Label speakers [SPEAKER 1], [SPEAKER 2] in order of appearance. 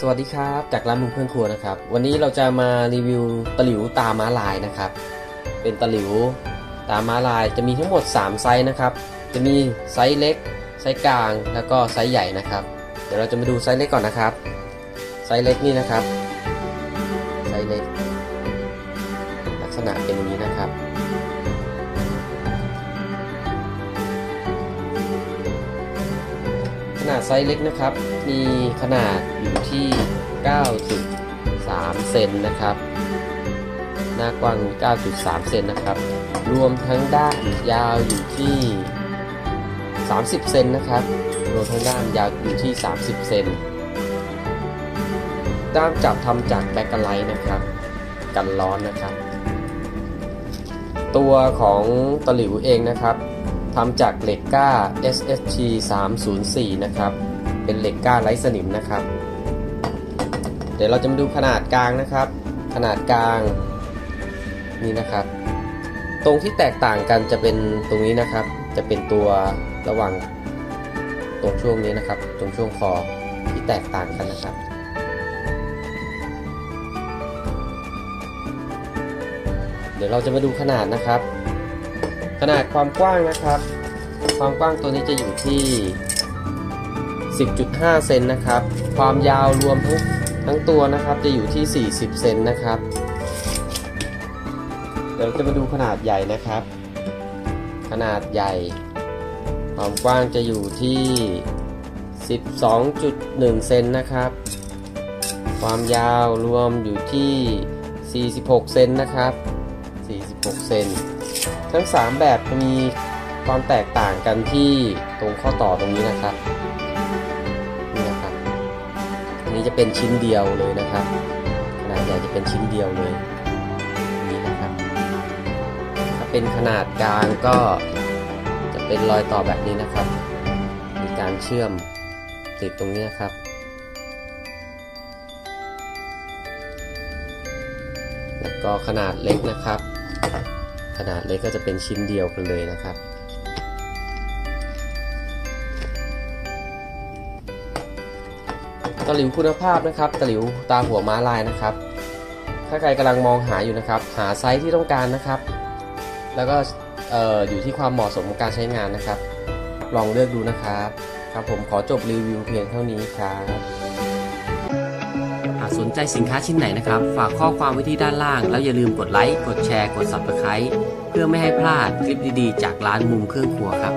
[SPEAKER 1] สวัสดีครับ จากร้านมุมเครื่องครัวนะครับ วันนี้เราจะมารีวิวตะหลิวตาม้าลายนะครับ เป็นตะหลิวตาม้าลายจะมีทั้งหมด 3 ไซส์นะครับ จะมีไซส์เล็ก ไซส์กลาง แล้วก็ไซส์ใหญ่นะครับ เดี๋ยวเราจะมาดูไซส์เล็กก่อนนะครับ ไซส์เล็กนี่นะครับ ไซส์เล็ก ลักษณะเป็นอย่างนี้นะครับ ขนาดไซส์เล็กนะครับ มีขนาดอยู่ที่ 9.3 เซนนะครับ หน้ากว้าง 9.3 เซนนะครับ รวมทั้งด้านยาวอยู่ที่ 30 เซนนะครับ รวมทั้งด้านยาวอยู่ที่ 30 เซนด้ามจับทำจากแบคกไลท์นะครับ กันร้อนนะครับ ตัวของตะหลิวเองนะครับ ทำจากเหล็กก้า SSG 304นะครับ เป็นเหล็กก้าไร้สนิมนะครับ เดี๋ยวเราจะมาดูขนาดกลางนะครับ ขนาดกลางนี่นะครับ ตรงที่แตกต่างกันจะเป็นตรงนี้นะครับ จะเป็นตัวระหว่างตรงช่วงนี้นะครับ ตรงช่วงคอที่แตกต่างกันนะครับเดี๋ยวเราจะมาดูขนาดนะครับ ขนาดความกว้างนะครับ ความกว้างตัวนี้จะอยู่ที่ 10.5 เซนนะครับ ความยาวรวมทั้งทั้งตัวนะครับจะอยู่ที่ 40 เซนนะครับ เดี๋ยวจะมาดูขนาดใหญ่นะครับ ขนาดใหญ่ ความกว้างจะอยู่ที่ 12.1 เซนนะครับ ความยาวรวมอยู่ที่ 46 เซนนะครับ 6 เซน ทั้ง 3 แบบมีความแตกต่างกันที่ตรงข้อต่อตรงนี้นะครับนี่นะครับอันนี้จะเป็นชิ้นเดียวเลยนะครับขนาดใหญ่จะเป็นชิ้นเดียวเลยนี่นะครับ ถ้าเป็นขนาดกลางก็จะเป็นรอยต่อแบบนี้นะครับ มีการเชื่อมติดตรงนี้นะครับแล้วก็ขนาดเล็กนะครับ ขนาดเล็กก็จะเป็นชิ้นเดียวกันเลยนะครับ ตะหลิวคุณภาพนะครับ ตะหลิวตาหัวม้าลายนะครับ ถ้าใครกำลังมองหาอยู่นะครับ หาไซส์ที่ต้องการนะครับ แล้วก็อออยู่ที่ความเหมาะสมของการใช้งานนะครับ ลองเลือกดูนะครับ ครับผมขอจบรีวิวเพียงเท่านี้ครับ สนใจสินค้าชิ้นไหนนะครับ ฝากข้อความไว้ที่ด้านล่าง แล้วอย่าลืมกดไลค์ กดแชร์ กด Subscribe เพื่อไม่ให้พลาดคลิปดีๆ จากร้านมุมเครื่องครัวครับ